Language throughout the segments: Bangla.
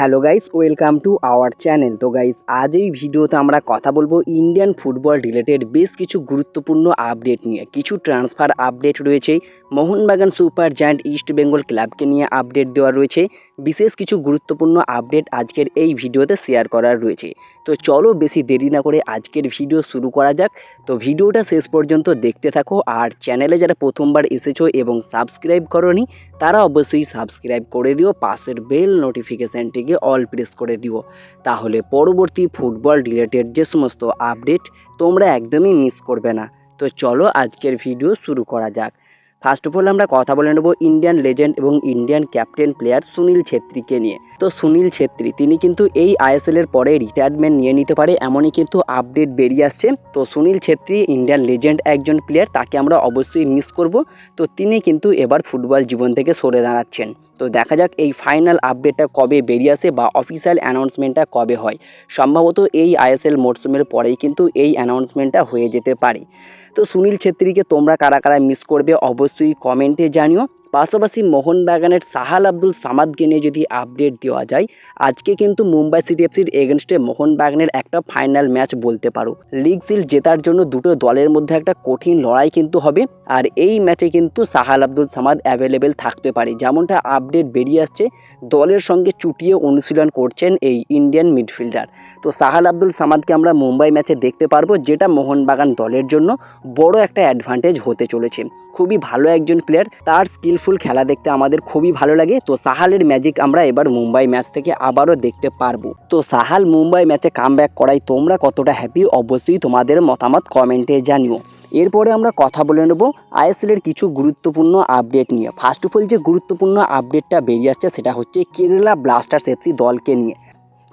Hello guys, welcome to our channel. তো গাইস, আজ এই ভিডিওতে আমরা কথা বলব ইন্ডিয়ান ফুটবল রিলেটেড বেশ কিছু গুরুত্বপূর্ণ আপডেট নিয়ে। কিছু ট্রান্সফার আপডেট রয়েছে, Mohun Bagan super giant east Bengal ক্লাবকে নিয়ে আপডেট দেওয়া রয়েছে, বিশেষ কিছু গুরুত্বপূর্ণ আপডেট আজকের এই ভিডিওতে শেয়ার করার রয়েছে। তো চলো বেশি দেরি না করে আজকের ভিডিও শুরু করা যাক। তো ভিডিওটা শেষ পর্যন্ত দেখতে থাকো, আর চ্যানেলে যারা প্রথমবার এসেছ এবং সাবস্ক্রাইব করনি, তারা অবশ্যই সাবস্ক্রাইব করে দিও, পাশের বেল নোটিফিকেশানটিকে অল প্রেস করে দিও। তাহলে পরবর্তী ফুটবল রিলেটেড যে সমস্ত আপডেট তোমরা একদমই মিস করবে না। তো চলো আজকের ভিডিও শুরু করা যাক। ফার্স্ট অফ অল আমরা কথা বলে নেব ইন্ডিয়ান লেজেন্ড এবং ইন্ডিয়ান ক্যাপ্টেন প্লেয়ার সুনীল ছেত্রীকে নিয়ে। তো সুনীল ছেত্রী তিনি কিন্তু এই আইএসএলের পরে রিটায়ারমেন্ট নিয়ে নিতে পারে, এমনই কিন্তু আপডেট বেরিয়ে আসছে। তো সুনীল ছেত্রী ইন্ডিয়ান লেজেন্ড একজন প্লেয়ার তাকে আমরা অবশ্যই মিস করব। তো তিনি কিন্তু এবার ফুটবল জীবন থেকে সরে দাঁড়াচ্ছেন। তো দেখা যাক এই ফাইনাল আপডেটটা কবে বেরিয়ে আসে বা অফিসিয়াল অ্যানাউন্সমেন্টটা কবে হয়। সম্ভবত এই আইএসএল মরশুমের পরেই কিন্তু এই অ্যানাউন্সমেন্টটা হয়ে যেতে পারে। তো সুনীল ছেত্রীকে তোমরা কারা কারা মিস করবে অবশ্যই কমেন্টে জানিও। পাশাপাশি মোহনবাগানের সাহাল আব্দুল সামাদকে নিয়ে যদি আপডেট দেওয়া যায়, আজকে কিন্তু মুম্বাই সিটি এফসির এগেনস্টে মোহনবাগানের একটা ফাইনাল ম্যাচ বলতে পারো। লিগ সিল জেতার জন্য দুটো দলের মধ্যে একটা কঠিন লড়াই কিন্তু হবে, আর এই ম্যাচে কিন্তু সাহাল আব্দুল সামাদ অ্যাভেলেবেল থাকতে পারে। যেমনটা আপডেট বেরিয়ে আসছে, দলের সঙ্গে চুটিয়ে অনুশীলন করছেন এই ইন্ডিয়ান মিডফিল্ডার তো সাহাল আব্দুল সামাদকে আমরা মুম্বাই ম্যাচে দেখতে পারব, যেটা মোহনবাগান দলের জন্য বড় একটা অ্যাডভান্টেজ হতে চলেছে। খুবই ভালো একজন প্লেয়ার তার স্কিলফুল খেলা দেখতে আমাদের খুবই ভালো লাগে। তো সাহালের ম্যাজিক আমরা এবার মুম্বাই ম্যাচ থেকে আবারও দেখতে পারব। তো সাহাল, মুম্বাই ম্যাচে কাম করাই তোমরা কতটা হ্যাপি অবশ্যই তোমাদের মতামত কমেন্টে জানিও। এরপরে আমরা কথা বলে নেব আইএসএলের কিছু গুরুত্বপূর্ণ আপডেট নিয়ে। ফার্স্ট অফ অল যে গুরুত্বপূর্ণ আপডেটটা বেরিয়ে আসছে সেটা হচ্ছে কেরালা ব্লাস্টার্স এফসি দলকে নিয়ে।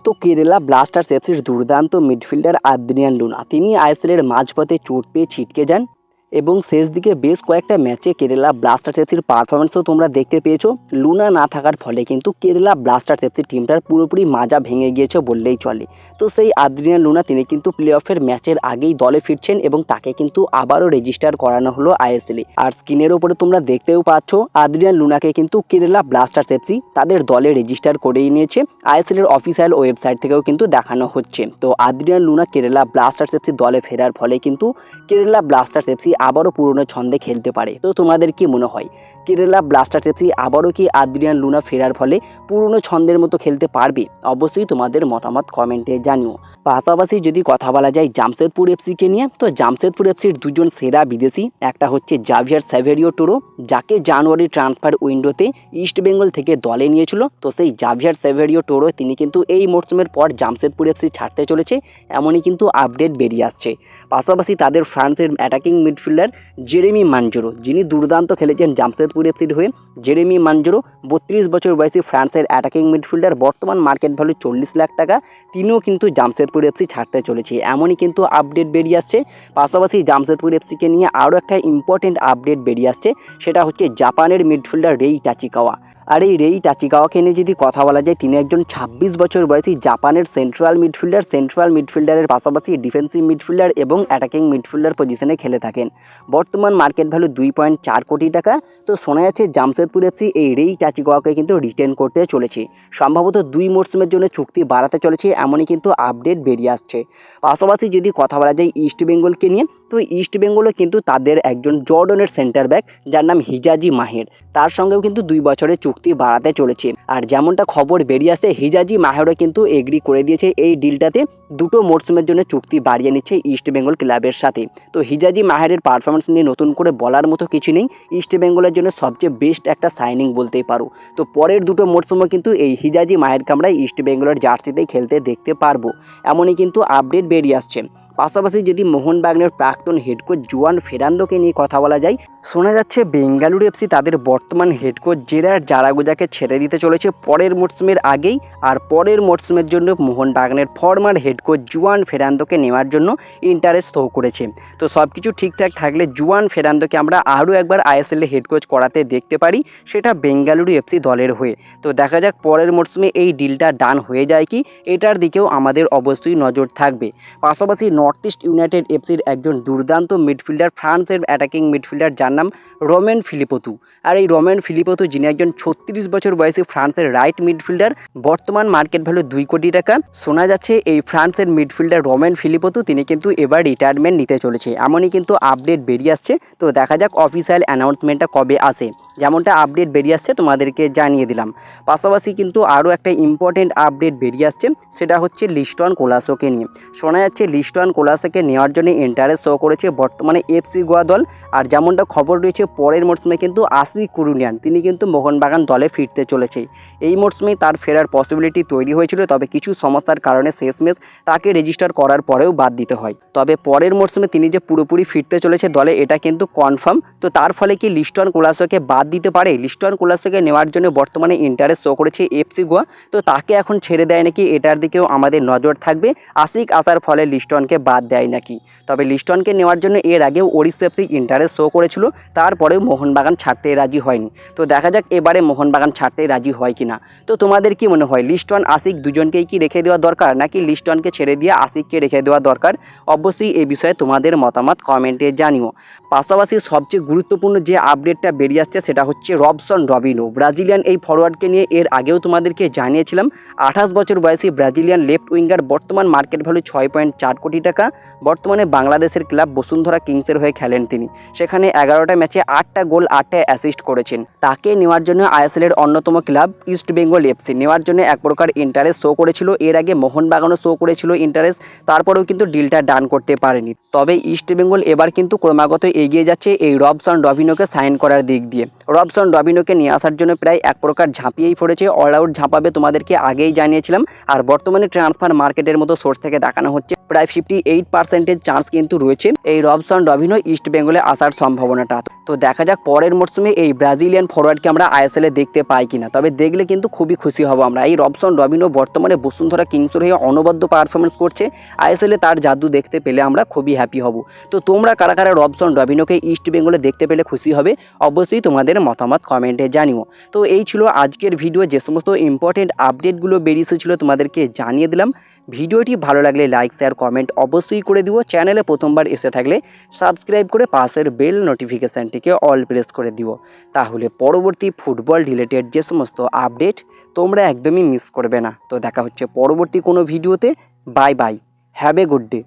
তো কেরালা ব্লাস্টার্স এফসির দুর্দান্ত মিডফিল্ডার আদ্রিয়ান লুনা। তিনি আইএসএলের মাঝপথে চোট পেয়ে ছিটকে যান। এবং শেষ দিকে বেশ কয়েকটা ম্যাচে কেরালা ব্লাস্টার্স এফসির পারফরমেন্সও তোমরা দেখতে পেয়েছ। লুনা না থাকার ফলে কিন্তু কেরালা ব্লাস্টার্স এফসির টিমটার পুরোপুরি মাজা ভেঙে গিয়েছে বললেই চলে। তো সেই আদ্রিয়ান লুনা, তিনি কিন্তু প্লে অফের ম্যাচের আগেই দলে ফিরছেন এবং তাকে কিন্তু আবারও রেজিস্টার করানো হলো আইএসএলে আর স্ক্রিনের ওপরে তোমরা দেখতেও পাচ্ছ, আদ্রিয়ান লুনাকে কিন্তু কেরালা ব্লাস্টার্স এফসি তাদের দলে রেজিস্টার করেই নিয়েছে। আইএসএলের অফিসিয়াল ওয়েবসাইট থেকেও কিন্তু দেখানো হচ্ছে। তো Adrian Luna Kerala Blasters FC দলে ফেরার ফলে কিন্তু কেরালা ব্লাস্টার্স এফসি আবারও পুরনো ছন্দে খেলতে পারে। তো তোমাদের কি মনে হয়? কেরালা ব্লাস্টার্স এফসি আবারও কি আদ্রিয়ান লুনা ফেরার ফলে পুরনো ছন্দের মতো খেলতে পারবে? অবশ্যই তোমাদের মতামত কমেন্টে জানিও। পাশাপাশি যদি কথা বলা যায় জামশেদপুর এফসিকে নিয়ে, তো জামশেদপুর এফসির দুজন সেরা বিদেশি, একটা হচ্ছে জাভিয়ার স্যাভেরিও টোরো যাকে জানুয়ারি ট্রান্সফার উইন্ডোতে ইস্ট বেঙ্গল থেকে দলে নিয়েছিল। তো সেই জাভিয়ার স্যাভেরিও টোরো তিনি কিন্তু এই মরশুমের পর জামশেদপুর এফসি ছাড়তে চলেছে, এমনই কিন্তু আপডেট বেরিয়ে আসছে। পাশাপাশি তাদের ফ্রান্সের অ্যাটাকিং মিডফিল্ডার জেরেমি মানজোরো যিনি দুর্দান্ত খেলেছেন জামশেদপুর এফসির হয়ে জেরেমি মানজোরো বত্রিশ বছর বয়সী ফ্রান্সের অ্যাটাকিং মিডফিল্ডার বর্তমান মার্কেট ভ্যালু চল্লিশ লাখ টাকা। তিনিও কিন্তু জামশেদপুর এফসি ছাড়তে চলেছে। এমনই কিন্তু আপডেট বেরিয়ে আসছে। পাশাপাশি জামশেদপুর এফসিকে নিয়ে আরও একটা ইম্পর্টেন্ট আপডেট বেরিয়ে আসছে। সেটা হচ্ছে জাপানের মিডফিল্ডার রেই টাচিকাওয়া আর এই রেই টাচিকাওয়াকে নিয়ে যদি কথা বলা যায়, তিনি একজন ছাব্বিশ বছর বয়সী জাপানের সেন্ট্রাল মিডফিল্ডার সেন্ট্রাল মিডফিল্ডারের পাশাপাশি ডিফেন্সিভ মিডফিল্ডার এবং অ্যাটাকিং মিডফিল্ডার পজিশনে খেলে থাকেন। বর্তমান মার্কেট ভ্যালু দুই পয়েন্ট চার কোটি টাকা। তো শোনা যাচ্ছে জামশেদপুর এফসি এই রেই টাচিকাওয়াকে কিন্তু রিটেন করতে চলেছে। সম্ভবত দুই মরশুমের জন্য চুক্তি বাড়াতে চলেছে, এমনই কিন্তু আপডেট বেরিয়ে আসছে। পাশাপাশি যদি কথা বলা যায় ইস্ট বেঙ্গলকে নিয়ে, তো ইস্ট বেঙ্গলও কিন্তু তাদের একজন জর্ডনের সেন্টার ব্যাক যার নাম হিজাজি মাহের। তার সঙ্গেও কিন্তু দুই বছরের চুক্তি বাড়াতে চলেছে। আর যেমনটা খবর বেরিয়ে আসে, হিজাজি মাহেরও কিন্তু এগ্রি করে দিয়েছে এই ডিলটাতে দুটো মরসুমের জন্য চুক্তি বাড়িয়ে নিচ্ছে ইস্ট বেঙ্গল ক্লাবের সাথে। তো হিজাজি মাহেরের পারফরমেন্স নিয়ে নতুন করে বলার মতো কিছু নেই। ইস্ট বেঙ্গলের জন্য সবচেয়ে বেস্ট একটা সাইনিং বলতেই পারো। তো পরের দুটো মরসুমও কিন্তু এই হিজাজি মাহেরকে আমরা ইস্ট বেঙ্গলের জার্সিতেই খেলতে দেখতে পারব। এমনই কিন্তু আপডেট বেরিয়ে আসছে। পাশাপাশি যদি মোহনবাগানের প্রাক্তন হেড কোচ জুয়ান ফেরান্দোকে নিয়ে কথা বলা যায় শোনা যাচ্ছে বেঙ্গালুরু এফসি তাদের বর্তমান হেড কোচ জেরার জারাগুজাকে ছেড়ে দিতে চলেছে পরের মরশুমের আগেই আর পরের মরশুমের জন্য মোহনবাগানের ফর্মার হেড কোচ জুয়ান ফেরান্দোকে নেওয়ার জন্য ইন্টারেস্ট শো করেছে। তো সব কিছু ঠিকঠাক থাকলে জুয়ান ফেরান্দোকে আমরা আরও একবার আইএসএলে হেড কোচ করাতে দেখতে পারি, সেটা বেঙ্গালুরু এফসি দলের হয়ে। তো দেখা যাক পরের মরশুমে এই ডিলটা ডান হয়ে যায় কি, এটার দিকেও আমাদের অবশ্যই নজর থাকবে। পাশাপাশি নর্থ ইস্ট ইউনাইটেড এফসির একজন দুর্দান্ত মিডফিল্ডার ফ্রান্সের অ্যাটাকিং মিডফিল্ডার যার নাম রোমেন ফিলিপোতু। আর এই রোমেন ফিলিপোতু, যিনি একজন ছত্রিশ বছর বয়সী ফ্রান্সের রাইট মিডফিল্ডার, বর্তমান মার্কেট ভ্যালু দুই কোটি টাকা। শোনা যাচ্ছে এই ফ্রান্সের মিডফিল্ডার রোমেন ফিলিপোতু, তিনি কিন্তু এবার রিটায়ারমেন্ট নিতে চলেছে। এমনই কিন্তু আপডেট বেরিয়ে আসছে। তো দেখা যাক অফিসিয়াল অ্যানাউন্সমেন্টটা কবে আসে। যেমনটা আপডেট বেরিয়ে আসছে, তোমাদেরকে জানিয়ে দিলাম। পাশাপাশি কিন্তু আরও একটা ইম্পর্টেন্ট আপডেট বেরিয়ে আসছে, সেটা হচ্ছে লিস্টন কোলাসোকে নিয়ে। শোনা যাচ্ছে লিস্টন কোলাসোকে নেওয়ার জন্য ইন্টারেস্ট শো করেছে বর্তমানে এফসি গোয়া দল। আর যেমনটা খবর রয়েছে, পরের মরশুমে কিন্তু আসি কুরুনিয়ান তিনি কিন্তু মোহনবাগান দলে ফিরতে চলেছে। এই মরশুমে তার ফেরার পসিবিলিটি তৈরি হয়েছিল, তবে কিছু সমস্যার কারণে শেষমেশ তাকে রেজিস্টার করার পরেও বাদ দিতে হয়। তবে পরের মরশুমে তিনি যে পুরোপুরি ফিরতে চলেছে দলে, এটা কিন্তু কনফার্ম তো তার ফলে কি লিস্টন কোলাসোকে বাদ দিতে পারে? লিস্টন কোলাসোকে নেওয়ার জন্য বর্তমানে ইন্টারেস্ট শো করেছে এফসি গোয়া। তো তাকে এখন ছেড়ে দেয় নাকি, এটার দিকেও আমাদের নজর থাকবে। আশিক আসার ফলে লিস্টনকে বাদ দেয় নাকি। তবে লিস্টনকে নেওয়ার জন্য এর আগেও ওড়িশা এফসি ইন্টারেস্ট শো করেছিল। তারপরেও মোহনবাগান ছাড়তে রাজি হয়নি। তো দেখা যাক এবারে মোহনবাগান ছাড়তে রাজি হয় কিনা। তো তোমাদের কি মনে হয়, লিস্টন, আশিক দুজনকেই কি রেখে দেওয়া দরকার, নাকি লিস্টনকে ছেড়ে দিয়ে আশিককে রেখে দেওয়া দরকার? অবশ্যই এ বিষয়ে তোমাদের মতামত কমেন্টে জানিও। পাশাপাশি সবচেয়ে গুরুত্বপূর্ণ যে আপডেটটা বেরিয়ে আসছে, সেটা হচ্ছে রবসন রবিনো। ব্রাজিলিয়ান এই ফরওয়ার্ডকে নিয়ে এর আগেও তোমাদেরকে জানিয়েছিলাম, আঠাশ বছর বয়সী ব্রাজিলিয়ান লেফট উইঙ্গার বর্তমান মার্কেট ভ্যালু ছয় পয়েন্ট চার কোটি টাকা, বর্তমানে বাংলাদেশের ক্লাব বসুন্ধরা কিংসের হয়ে খেলেন তিনি। সেখানে এগারোটা ম্যাচে আটটা গোল, আটটা অ্যাসিস্ট করেছেন। তাকে নেওয়ার জন্য আইএসএলের অন্যতম ক্লাব ইস্ট বেঙ্গল এফসি। নেওয়ার জন্য এক প্রকার ইন্টারেস্ট শো করেছিল। এর আগে মোহনবাগানও শো করেছিল ইন্টারেস্ট তারপরেও কিন্তু ডিলটা ডান করতে পারেনি। তবে ইস্ট বেঙ্গল এবার কিন্তু ক্রমাগত এগিয়ে যাচ্ছে এই রবসন রবিনোকে সাইন করার দিক দিয়ে। রবসন রবিনোকে নিয়ে আসার জন্য প্রায় এক প্রকার ঝাঁপিয়েই পড়েছে। অলআউট ঝাঁপাবে তোমাদেরকে আগেই জানিয়েছিলাম। আর বর্তমানে ট্রান্সফার মার্কেটের মতো সোর্স থেকে দেখানো হচ্ছে, প্রায় ফিফটি এইট পার্সেন্টের চান্স কিন্তু রয়েছে এই রবসন রবিনো ইস্ট বেঙ্গলে আসার সম্ভাবনাটা। তো দেখা যাক পরের মরশুমে এই ব্রাজিলিয়ান ফরওয়ার্ডকে আমরা আইএসএলে দেখতে পাই কিনা। তবে দেখলে কিন্তু খুবই খুশি হব আমরা। এই রবসন রবিনো বর্তমানে বসুন্ধরা কিংসের হয়ে অনবদ্য পারফরমেন্স করছে। আইএসএলে তার জাদু দেখতে পেলে আমরা খুবই হ্যাপি হব। তো তোমরা কারা কারা রবসন রবিনোকে ইস্ট বেঙ্গলে দেখতে পেলে খুশি হবে? অবশ্যই তোমাদের মতামত কমেন্টে জানিও। তো এই ছিল আজকের ভিডিও যে সমস্ত ইম্পর্টেন্ট আপডেটগুলো বেরিয়ে তোমাদেরকে জানিয়ে দিলাম। ভিডিওটি ভালো লাগলে লাইক শেয়ার কমেন্ট অবশ্যই করে দিও। চ্যানেলে প্রথমবার এসে থাকলে সাবস্ক্রাইব করে পাশের বেল নোটিফিকেশানটিকে অল প্রেস করে দিও। তাহলে পরবর্তী ফুটবল রিলেটেড যে সমস্ত আপডেট তোমরা একদমই মিস করবে না। তো দেখা হচ্ছে পরবর্তী কোনো ভিডিওতে bye bye have a good day